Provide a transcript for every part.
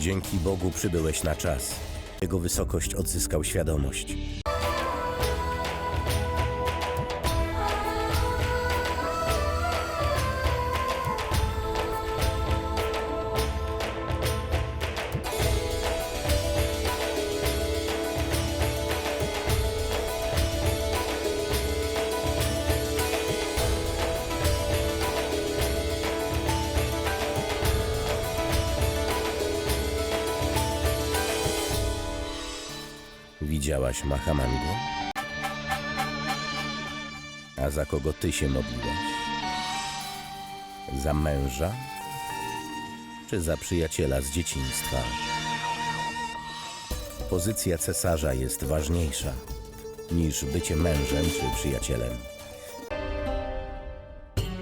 Dzięki Bogu przybyłeś na czas. Jego wysokość odzyskał świadomość. Widziałaś Mahamango? A za kogo ty się modliłaś? Za męża? Czy za przyjaciela z dzieciństwa? Pozycja cesarza jest ważniejsza niż bycie mężem czy przyjacielem.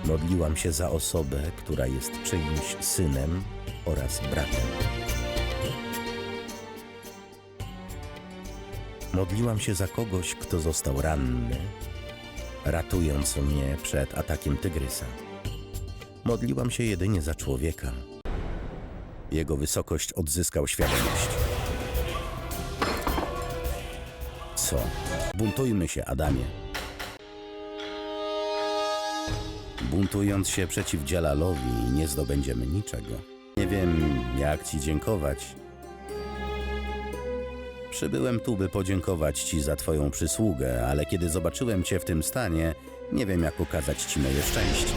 Modliłam się za osobę, która jest czyimś synem oraz bratem. Modliłam się za kogoś, kto został ranny, ratując mnie przed atakiem tygrysa. Modliłam się jedynie za człowieka. Jego wysokość odzyskał świadomość. Co? Buntujmy się, Adamie. Buntując się przeciw Dzialalowi, nie zdobędziemy niczego. Nie wiem, jak ci dziękować. Przybyłem tu, by podziękować Ci za Twoją przysługę, ale kiedy zobaczyłem Cię w tym stanie, nie wiem, jak okazać Ci moje szczęście.